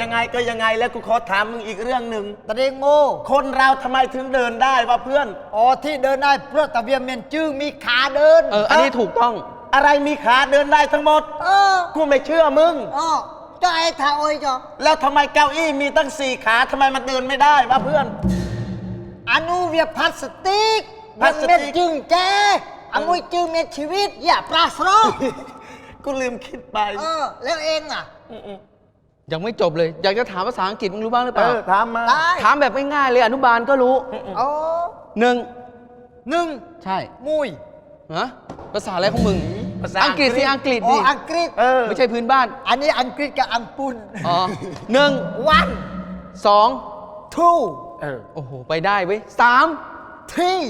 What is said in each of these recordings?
ยังไงก็ยังไงแล้วกูขอถามมึงอีกเรื่องหนึ่ง ตะเดงโมคนเราทำไมถึงเดินได้วะเพื่อน อ๋อที่เดินได้เพราะตะเวียนเมียนจื้อมีขาเดิน เออ อันนี้ถูกต้อง อะไรมีขาเดินได้ทั้งหมด เออกูไม่เชื่อมึง อ๋อเจ้าไอ้ทาโอยจ้ะแล้วทำไมเก้าอี้มีตั้งสี่ขาทำไมมันเดินไม่ได้วะเพื่อน อนุเวียพลาสติกพลาสติก มันเป็นจึงแจอมุยจึงเมียชีวิต อย่าปลาสโรกกูลืมคิดไป เออ แล้วเองอะ ยังไม่จบเลย อยากจะถามภาษาอังกฤษมึงรู้บ้างหรือเปเอล่า อถามมา ได้ถามแบบง่ายๆเลยอนุบาลก็รู้อ๋อหนึ่งหนึ่งใช่มุยฮะภาษาอะไรของมึง ภาษาอังกฤษสิอังกฤษอ๋ดิออังกฤษเออ ไม่ใช่พื้นบ้าน อันนี้อังกฤษกับอังปุนอ๋อหนึ่ง one สอง two เออโอ้โห ไปได้เว้ยสาม three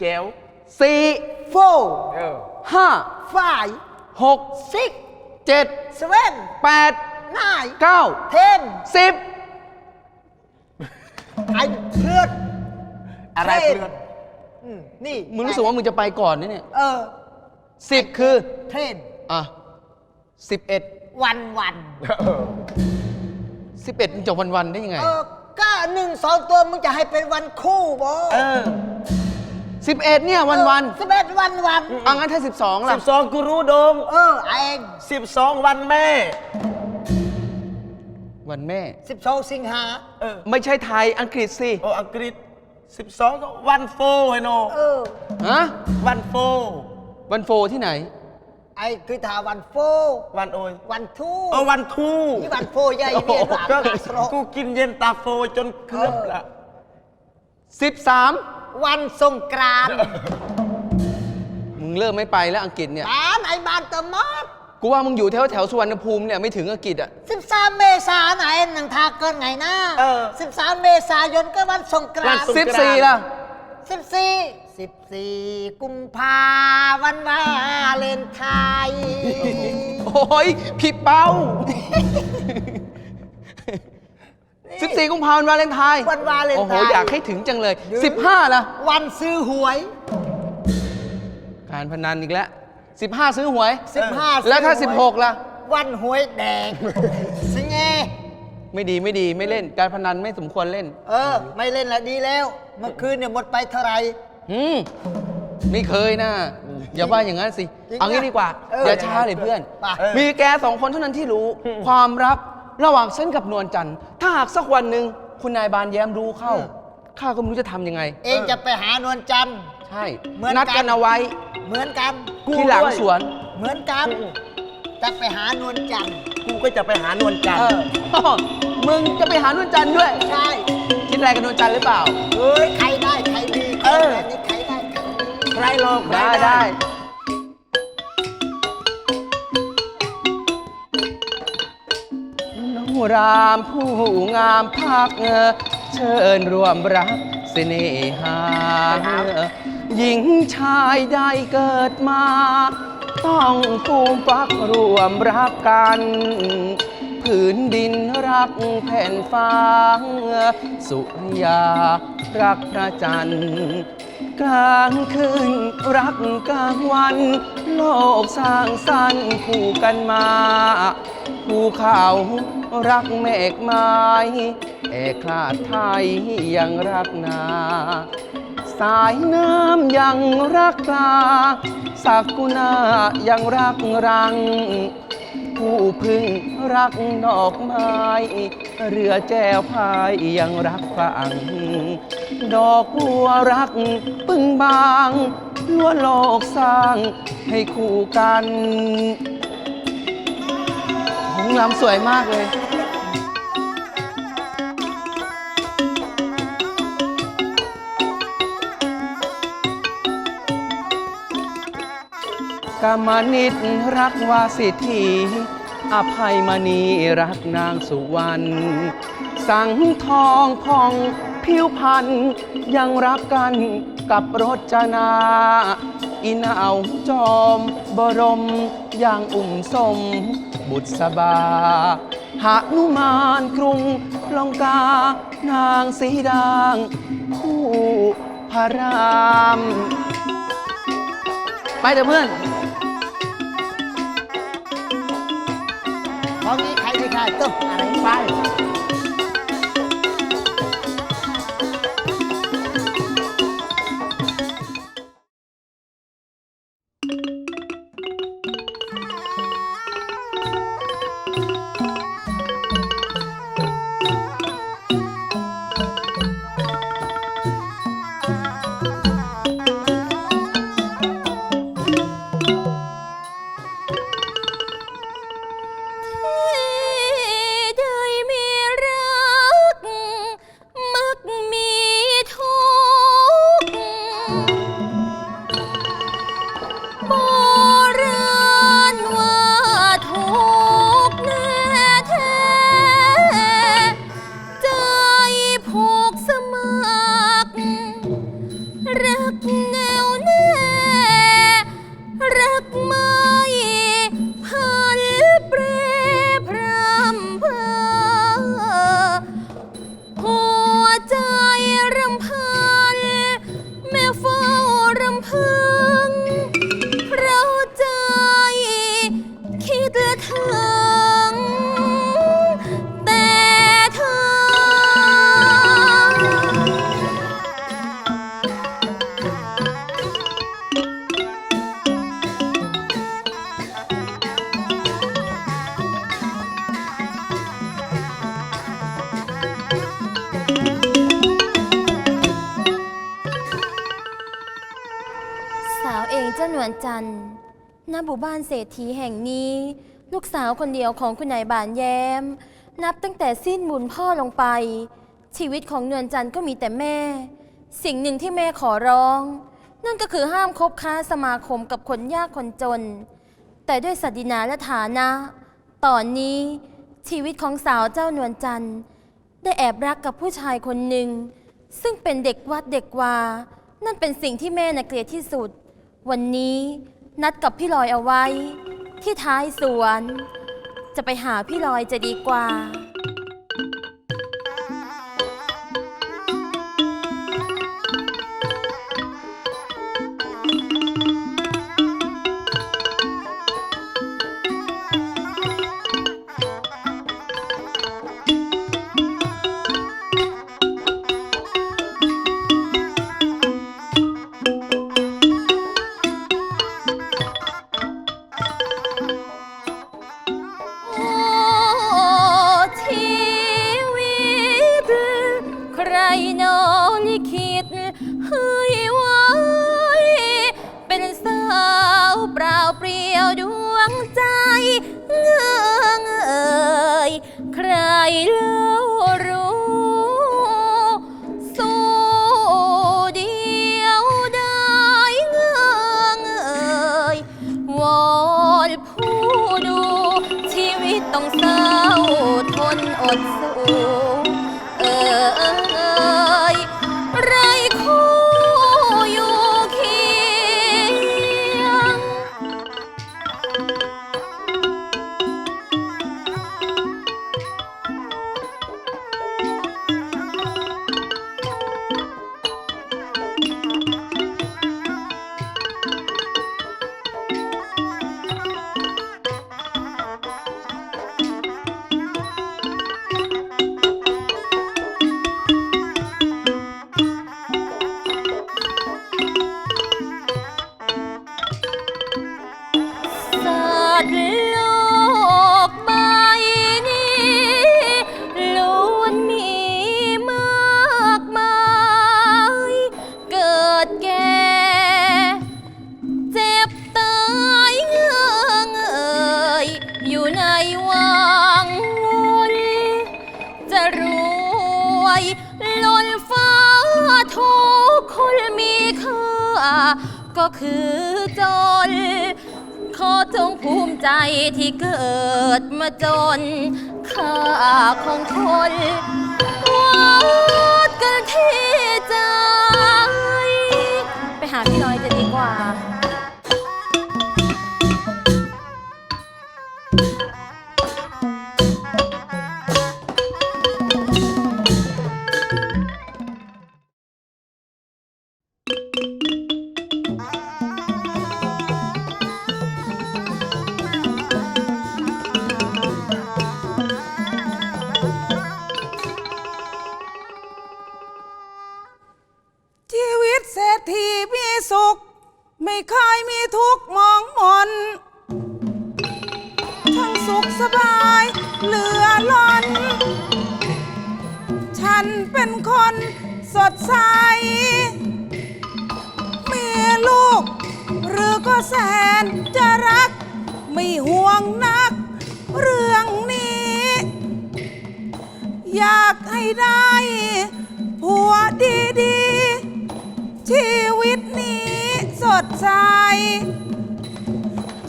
แก้ว สี่ four เออห้า five หก six เจ็ด seven แปด nine เก้า ten สิบไอ้เพื่อนอะไรเทรนเพื่อนอืมนี่มึงรู้สึกว่ามึงจะไปก่อนนะเนี่ยเออสิบคือเทรนอะสิบเอ็ดวันวันสิบเอ็ดมึงจะวันๆได้ยังไง เออก็หนึ่งสองตัวมึงจะให้เป็นวันคู่บอเออสิบเอ็ดเนี่ยวันสิบเอ็ดวันวันๆอะงั้นถ้าสิบสองสิล่ะบสองกูรู้โดง เออเองสิบสองวันแม่ วันแม่สิบสองสิงหาเออไม่ใช่ไทยอังกฤษสิโออังกฤษสิบสองก็วันโฟไฮโนเออ ฮะวันโฟวันโฟที่ไหน ไอ้คือถาวันโฟวันโอยวันทูเออวันทูนี่วันโฟใหญ่เบียนหลานก็หลานสโลกูกินเย็นตาโฟจนเคลือบละสิบสามวันสงกรานต์มึงเริ่มไม่ไปแล้วอังกฤษเนี่ย บ้านไอ้บ้านเตอมอด กูว่ามึงอยู่แถวแถวสุวรรณภูมิเนี่ยไม่ถึงอังกฤษอะสิบสามเมษาไหนหนังทาเกินไงนะเออสิบสามเมษายนก็วันสงกรานต์ สิบสี่ล่ะสิบสี่สิบสี่กุมภาวันวาเลนไทน์โอ้ยผิดเป้าสิบสี่กุมภาพันธ์วาเลนไทน์วันวาเลนโอ้โหไทน์อยากให้ถึงจังเลยยืนสิบห้าล่ะ วันซื้อหวย การพนันอีกแล้ว สิบห้าซื้อหวยสิบห้าแล้วถ้า ซื้สิอบหหวยกล่ะ วันหวยแดงสิงเงไม่ดีไม่ดีไม่เล่น การพนันไม่สมควรเล่น เออ ไม่เล่นละดีแล้ว เมื่อคืนเนี่ยหมดไปเท่าไหร่ อืมไม่เคยนะ อย่าว่าอย่างนั้นสิ จริงนะเอางี้ดีกว่าเอออย่าช้าเลยเพื่อน ไป มีแกสองคนเท่านั้นที่รู้ ความรักระหว่างฉันกับนวลจันทร์ถ้าหากสักวันหนึ่งคุณนายบานแย้มรู้เข้า ข้าก็ไม่รู้จะทำยังไง เองจะไปหานวลจันทร์ ใช่เหมือนกันนัดกันเอาไว้ เหมือนกันที่หลังสวน เหมือนกันจะไปหานวลจันทร์กูก็จะไปหานวลจันทเอร์อ มึงจะไปหานวลจันทร์ด้วย ใช่ คิดอะไรกับนวลจันทร์หรือเปล่า เฮ้ย ใครได้ ใครดีเออ แบบนี้ใครได้ใครดีใครรอใครได้ได้ได้น้องรามผู้งามพักเชิญร่วมรักเสน่หา หญิงชายได้เกิดมา ต้องฟูมฟักรวมรักกัน ผืนดินรักแผ่นฟ้า สุริยารักพระจันทร์กลางคืนรักกลางวัน โลกสร้างสรรค์คู่กันมา ภูเขารักเมฆไม้เอกราชไทยยังรักนา สายน้ำยังรักปลาสักกุณายังรักรัง ผู้พึ่งรักดอกไม้ เรือแจวพายยังรักฝั่งดอกบัวรักปึงบางล้วนโลกสร้างให้คู่กัน งลำสวยมากเลยกามนิตรักวาสิทธีอภัยมณีรักนางสุวรรณ สังทองพองผิวพันยังรักกันกับรจนา อินเอาจอม บรมยังอุ่มสม บุตรสบาหานุมานกรุงลองกา นางสีดาง คู่พระราม ไปเถอะเพื่อนพราะงี้ใครดีค่ะต้อ บ้านเศรษฐีแห่งนี้ ลูกสาวคนเดียวของคุณนายบานแย้ม นับตั้งแต่สิ้นบุญพ่อลงไป ชีวิตของนวลจันทร์ก็มีแต่แม่ สิ่งหนึ่งที่แม่ขอร้อง นั่นก็คือห้ามคบค้าสมาคมกับคนยากคนจน แต่ด้วยศักดินาและฐานะ ตอนนี้ชีวิตของสาวเจ้านวลจันทร์ ได้แอบรักกับผู้ชายคนหนึ่ง ซึ่งเป็นเด็กวัดเด็กวา นั่นเป็นสิ่งที่แม่น่ะเกลียดที่สุด วันนี้ นัดกับพี่ลอยเอาไว้ ที่ท้ายสวน จะไปหาพี่ลอยจะดีกว่า ก็คือจน ขอจงภูมิใจที่เกิดมาจน ค่าของคนวัดกันที่ใจ ไปหาพี่น้อยจะดี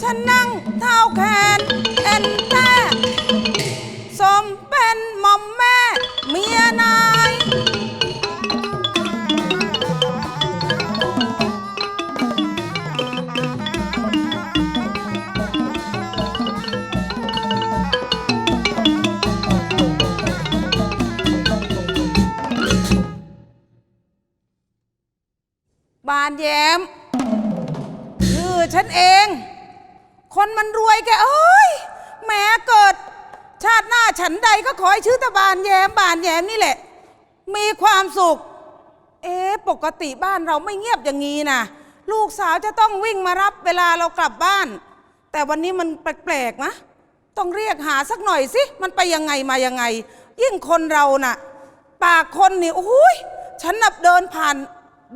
ฉันนั่งเท้าแขนเอ็นแต่สมเป็นหม่อมแม่เมียนาย บานแย้ม ชื่อฉันเอง คนมันรวยแกเอ้ยแหม้เกิด ชาติหน้าฉันใดก็ขอให้ชื่อตะบานแย้มบานแยมนี่แหละ มีความสุข เอ๊ะปกติบ้านเราไม่เงียบอย่างนี้นะลูกสาวจะต้องวิ่งมารับเวลาเรากลับบ้าน แต่วันนี้มันแปลกๆนะต้องเรียกหาสักหน่อยสิ มันไปยังไงมายังไง ยิ่งคนเราน่ะ ปากคนนี่โอ้ยฉันนับเดินผ่าน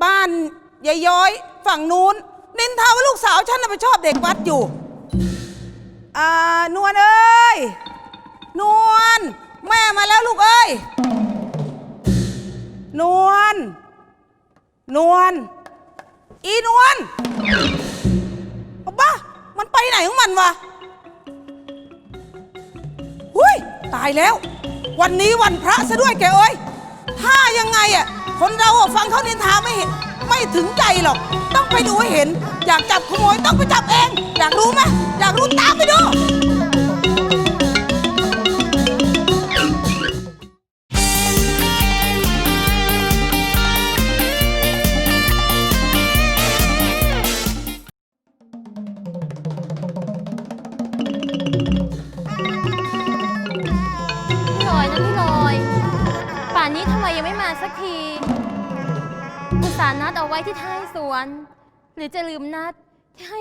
บ้านยายย้อย ฝั่งนู้น นินทาว่าลูกสาวฉันน่ะไปชอบเด็กวัดอยู่ อ่านวลเอ้ย นวลแม่มาแล้วลูกเอ้ย นวล นวล อีนวลเอาบ้ามันไปไหนของมันวะหุยตายแล้ว วันนี้วันพระซะด้วยแกเอ้ย ถ้ายังไงอะ คนเราอะฟังเขานินทาไม่เห็น ไม่ถึงใจหรอก ต้องไปดูให้เห็น อยากจับขโมยต้องไปจับเอง อยากรู้ไหมอยากรู้ตามไปดู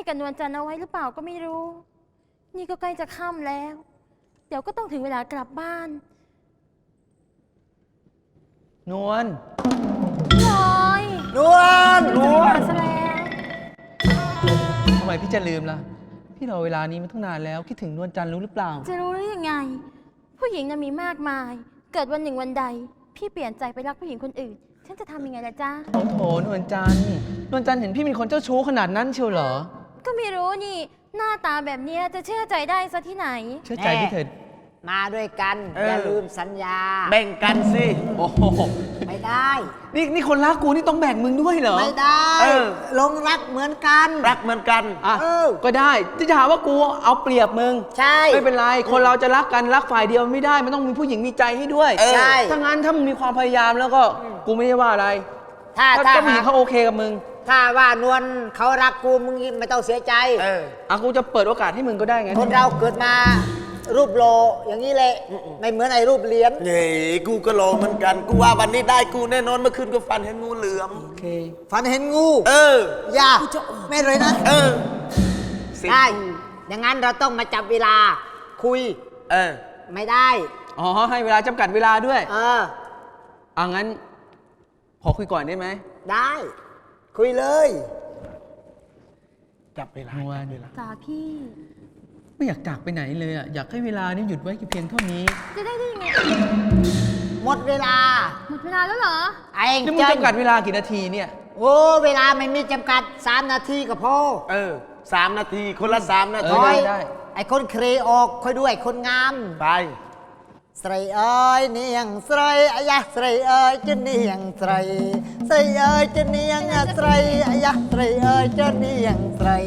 กับนวลจันทร์เอาไว้หรือเปล่าก็ไม่รู้ นี่ก็ใกล้จะค่ำแล้ว เดี๋ยวก็ต้องถึงเวลากลับบ้านนวลพี่ลอยนวลมาซะแล้ว ทำไมพี่จะลืมล่ะ พี่รอเวลานี้มาตั้งนานแล้ว คิดถึงนวลจันทร์รู้หรือเปล่า จะรู้ได้ยังไง ผู้หญิงน่ะมีมากมาย เกิดวันหนึ่งวันใด พี่เปลี่ยนใจไปรักผู้หญิงคนอื่น ฉันจะทำยังไงล่ะจ๊ะโอ้โถนวลจันทร์นวลจันทร์เห็นพี่เป็นคนเจ้าชู้ขนาดนั้นเชียวเหรอ ก็ไม่รู้นี่ หน้าตาแบบเนี้ยจะเชื่อใจได้ซะที่ไหน เชื่อใจพี่เถิดมาด้วยกัน เอออ อย่าลืมสัญญา แบ่งกันสิ โอ้โห ไม่ได้ นี่นี่คนรักกูนี่ต้องแบ่งมึงด้วยเหรอ ไม่ได้ เออ ลงรักเหมือนกัน รักเหมือนกัน อะเออ ก็ได้ที่จะหาว่ากูเอาเปรียบมึง ใช่ ไม่เป็นไร คนเราจะรักกันรักฝ่ายเดียวไม่ได้ มันต้องมีผู้หญิงมีใจให้ด้วยเออใช่ ถ้างั้นถ้ามึงมีความพยายามแล้วก็ กูไม่ได้ว่าอะไร ถ้าถ้าถ้าถ้าผู้หญิงเขาโอเคกับมึง ถ้าว่านวลเขารักกูมึงไม่ต้องเสียใจ เออ อะกูจะเปิดโอกาสให้มึงก็ได้ไงคนเราเกิดมารูปโลอย่างนี้เลยไม่เหมือนไอ้รูปเหรียญเฮ้ยกูก็รอเหมือนกัน กูว่าวันนี้ได้กูแน่นอนเมื่อคืนก็ฟันเห็นงูเหลือม โอเค ฝันเห็นงูเออ อย่าไม่เลยนะเออ สิได้อย่างนั้นเราต้องมาจับเวลาคุยเออ ไม่ได้อ๋อ ให้เวลาจำกัดเวลาด้วยเอออะงั้น ขอคุยก่อนได้ไหมได้ คุยเลย จับเวลานวลจับเวลาจ้าพี่ ไม่อยากจากไปไหนเลยอะ อยากให้เวลานี้หยุดไว้แค่เพียงเท่านี้จะได้ได้ยังไงหมดเวลา หมดเวลาแล้วเหรอ ไอ้นี่มึงเจ้าจำกัดเวลากี่นาทีเนี่ย โอ้เวลาไม่มีจำกัดสามนาทีก็พอเออสามนาที คนละสามนาเอทีอคอยได้ ไอ้คนเครออกคอยด้วยคนงาม ไป สไยเอ้ยเนียงสไยอายะสไยเอ้ยจะเนียงสไยสไยเอ้ยจะเนียงอะสไยอายะสไยเอ้ยจะเนียงสไย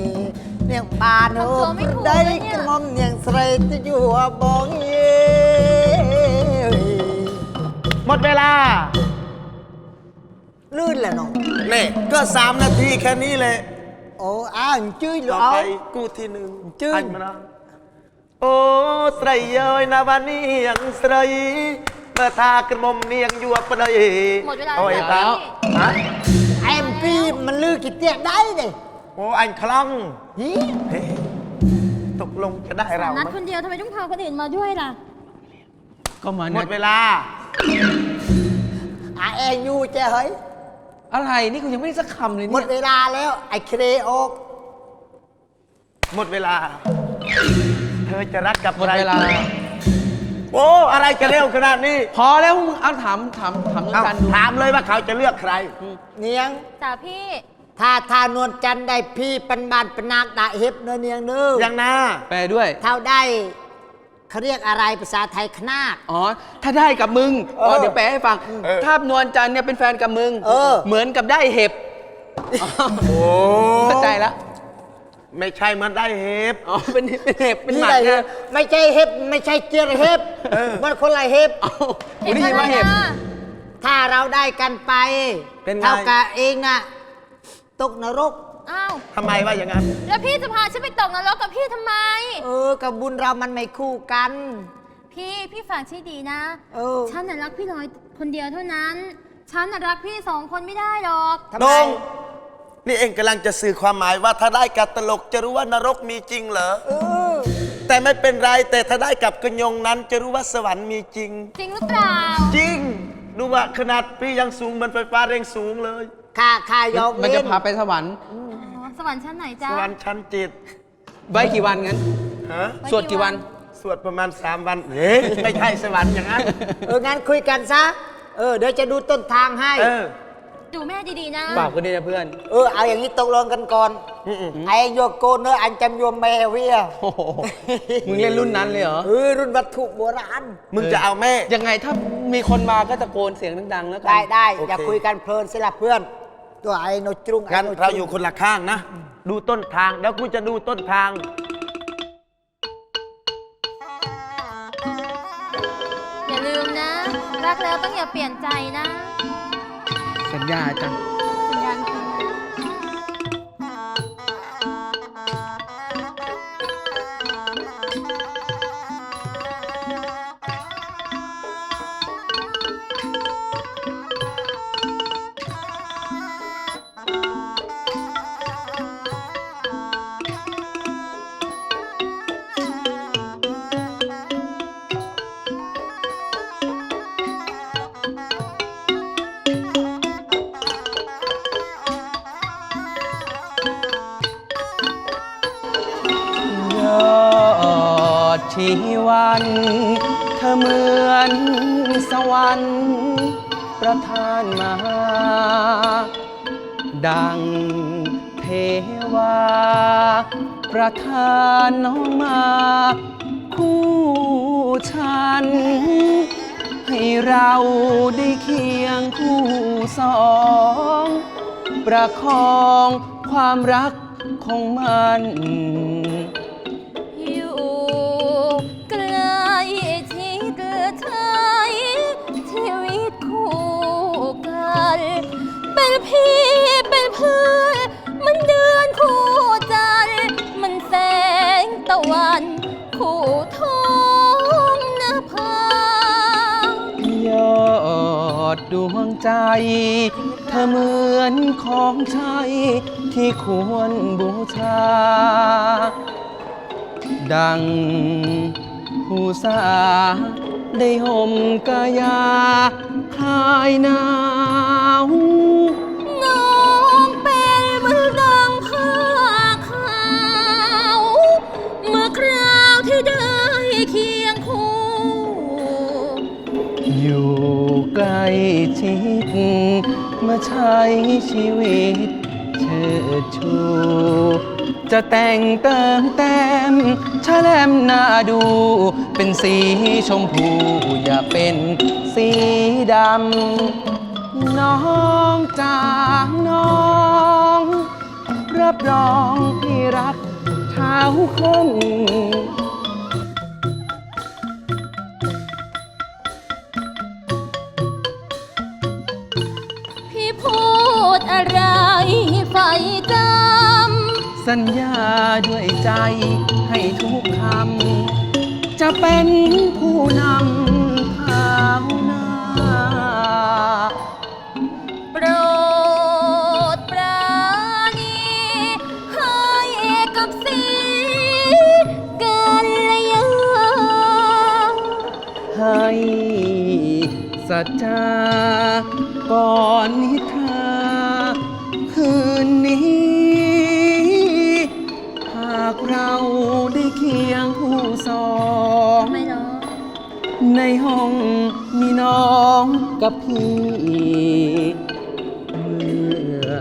เนียงปานโอ้ทำตัวไม่ถูกได้เลยเนี่ย กระหมอมเนียงสไยจะอยู่อะบองเย่หมดเวลา ลื่นแหละน้องเนี่ก็สามนาทีแค่นี้เลยโอ้อ้างจื้อหรอต่ออไปกูที่หนึ่งจึ้งอันมานะ โอ้สไตรเอ้ยนาบานียังสไตรเมื่อทากระหมอมเนียงยวบปะเลยหมดเวลาโอ้ยแล้วตาพี่ฮะไอ้มนกี้มันลือกี่เตียได้เลยโอ้อันคลั่งหิเฮ้ยตกลงจะได้เรานัดไหมคนเดียวทำไมต้องพาคนอื่นมาด้วยล่ะ ก็มาหมนัดดเวลาอาเองอยู่เจ้เฮ้ยอะไรนี่กูยังไม่ได้สักคำเลยหมเนี่ดยเวลาแล้วไอ้เครออกหมดเวลา เธอจะรักกับหมดใครเวลาโอ้อะไรจะเร็วขนาดนี้พอแล้วมึงเอาถามถามถามน้องเอาจันดูถามเลยว่าเขาจะเลือกใคร เนียง จ้าพี่ ถ้าทานวลจันทร์ได้พี่ปันบานปนากดาเฮ็บเนื้อเนียงเนื้อยังนะแปลด้วย เท่าได้เขาเรียกอะไรภาษาไทยคนาคอ๋อ ถ้าได้กับมึงเอออ๋อ เดี๋ยวแปลให้ฟังเออถ้านวลจันทร์เนี่ยเป็นแฟนกับมึง เออ เหมือนกับได้เห็บ โอ้เข้าใจแล้ว ไม่ใช่เหมันได้เฮฟอ๋อเป็นเป็นเห็บเป็นหมัดได้เฮ็นะบไม่ใช่เฮ็บไม่ใช่เจียรเฮ็บเออมันคนละเฮ็บเอ้ากูได้ยินว่าเห็บอะไรนะถ้าเราได้กันไปเป็นไง เท่ากับเองน่ะตกนรก อ้าว ทำไมว่าอย่างนั้น แล้วพี่จะพาฉันไปตกนรกกับพี่ทำไม เออกับบุญเรามันไม่คู่กัน พี่พี่ฝากชี้ดีนะ เออฉันน่ะรักพี่ลอยคนเดียวเท่านั้น ฉันน่ะรักพี่สองคนไม่ได้หรอกทำไมน้อง นี่เองกำลังจะสื่อความหมายว่าถ้าได้กับตลกจะรู้ว่านรกมีจริงเหรอ เออแต่ไม่เป็นไรแต่ถ้าได้กับกระยงนั้น จะรู้ว่าสวรรค์มีจริง จริงหรือเปล่า จริง ดูว่าขนาดพี่ยังสูงเหมันไฟฟ้าเร่งสูงเลย ข้าข้ายอมมันจะเว้นพาไปสวรรค์อ๋อสสวรรค์ชั้นไหนจ๊ะสวรรค์ชั้นจิตไว้กี่วันงั้น ฮะสวดกี่วัน สวดประมาณ 3 วันเฮ้ยไม่ใช่สวรรค์อย่างนั้น เอองั้นคุยกันซะ เออเดี๋ยวจะดูต้นทางให้ เออ ดูแม่ดีๆนะ ฝากคนนี้นะเพื่อน เออเอาอย่างนี้ตกลงกันก่อนอืมไอ้โยโกนเนอะอันจำโยมแมเวียโอ้โหมึงเล่นรุ่นนั้นเลยเหรอ เออรุ่นวัตถุโบราณ มึงจะเอาแม่ ยังไงถ้ามีคนมาก็ตะโกนเสียงดังๆแล้วกัได้ได้โอเคอย่าคุยกันเพลินสิละเพื่อน ตัวไอ้โนจรุงไอ้งั้นโนจงเราอยู่คนละข้างนะ ดูต้นทางแล้วกูจะดูต้นทางอย่าลืมนะ รักแล้วต้องอย่าเปลี่ยนใจนะ สัญญาจ้ะ ทานน้องมา คู่ฉัน ให้เราได้เคียงคู่สอง ประคองความรักของมัน อยู่ใกล้ชิดใช้ชีวิตคู่กัน เป็นพี่เป็นเพื่อน วันคู่ท้องนภายอดดวงใจ เธอเหมือนของใช้ที่ควรบูชา ดังผู้สาได้ห่มกายาคลายหนาว ชิดมาใช้ชีวิต เชิดชู จะแต่งเติมแต้มชะแลมหน้าดู เป็นสีชมพู อย่าเป็นสีดำ น้องจากน้อง รับรองพี่รักเท้าคง พี่พูดอะไรไฟจำสัญญาด้วยใจให้ทุกคำ จะเป็นผู้นำเท้าหน้า โปรดปราณีให้กับสีกันระยาให้สัจจา ก่อนนิทราคืนนี้ หากเราได้เคียงคู่สอง ไม่ในห้องมีน้องกับพี่เมื่อ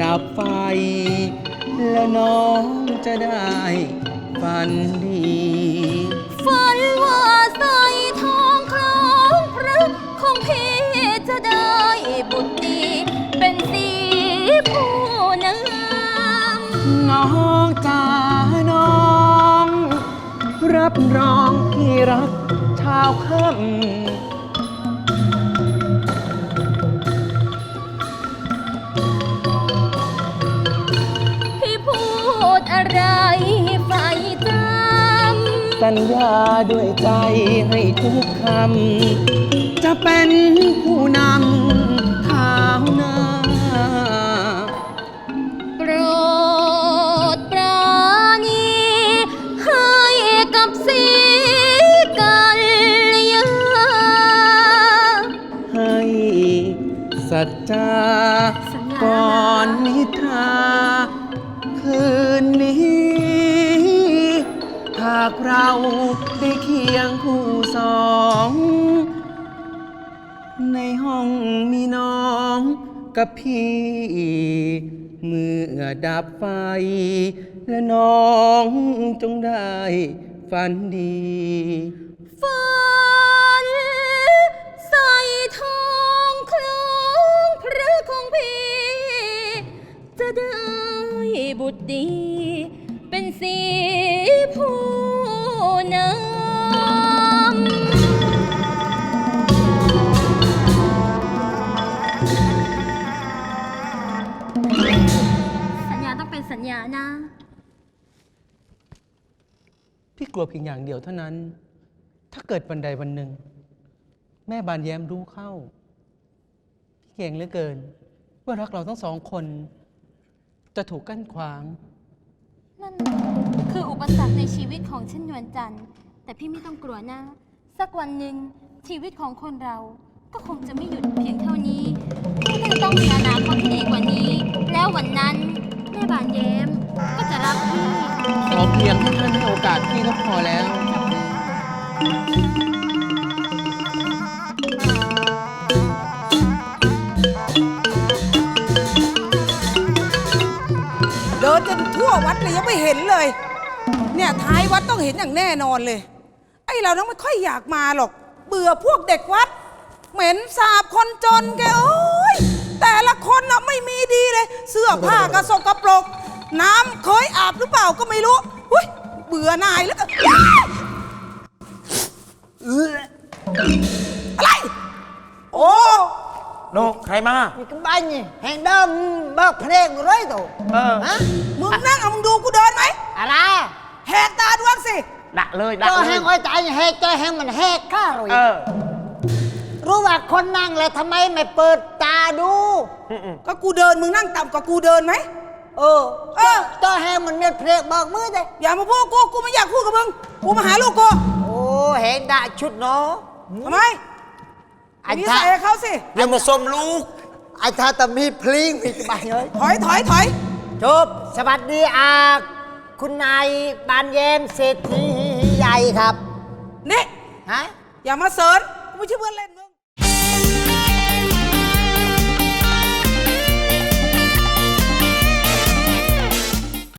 ดับไฟ แล้วน้องจะได้ฝันดี ฝันว่าใส จะได้บุตรดีเป็นสีผู้นำน้องจ๋าน้อง รับรองที่รักชาวค่ำ สัญญาด้วยใจให้ทุกคำ จะเป็นผู้นำ กับพี่ เมื่อดับไฟ และน้องจงได้ฝันดีฝันใส่ทองคล้องพระของพี่ จะได้บุตรดี เป็นสีผู้นำ สัญญาต้องเป็นสัญญานะ พี่กลัวเพียงอย่างเดียวเท่านั้น ถ้าเกิดวันใดวันหนึ่ง แม่บานแย้มรู้เข้า พี่เก่งเหลือเกิน ว่ารักเราทั้งสองคน จะถูกกั้นขวาง นั่นคืออุปสรรคในชีวิตของฉันนวลจันทร์ แต่พี่ไม่ต้องกลัวนะ สักวันหนึ่งชีวิตของคนเราก็คงจะไม่หยุดเพียงเท่านี้พี่ก็จะต้องมีอนาคตที่ดีกว่านี้ แล้ววันนั้น เพียงท่านให้โอกาสพี่ก็พอแล้ว เดินจนทั่ววัดเลยยังไม่เห็นเลย เนี่ยท้ายวัดต้องเห็นอย่างแน่นอนเลย ไอ้เราต้องไม่ค่อยอยากมาหรอก เบื่อพวกเด็กวัด เหม็นสาบคนจนแกโอ้ยแต่ละคนน่ะไม่มีดีเลย เสื้อผ้ากระสกปรก น้ำเคยอาบหรือเปล่าก็ไม่รู้ หุ้ยเบื่อนายแล้วก็อะไร โอ้โนใครมา มีกันบ้านนี่แห่งเดิมเบิกเพลงร้อยตัวเออ ฮะมึงนั่งเอามึงดูกูเดินไหมอะไรแหกตาดวงสิดักเลยดักเจ้าเลแห่ยงอ้อยตายแหกเจ้าแห่งมันแหกข้าเลยเออรู้ว่าคนนั่งเลยทำไมไม่เปิดตาดู อืมก็กูเดินมึงนั่งต่ำกว่ากูเดินไหม เออเออเจ้าแห่งมันเนี่ยเพลบอกมือเลยอย่ามาพูดกูกูไม่อยากพูดกับมึงกูมาหาลูกกูโอ้เห็นด่าชุดเนาะทำไมอันนิท่าสัยให้เขาสิอย่ามาส้มลูกไอันท่าแต่มีพลิ้งมีตะบายเลยถอยถอยถอยจบสวัสดีอาคุณนายบานเยมเศรษฐีใหญ่ครับ นี่ฮะอย่ามาเสริญกูไม่ใช่เพื่อนเล่น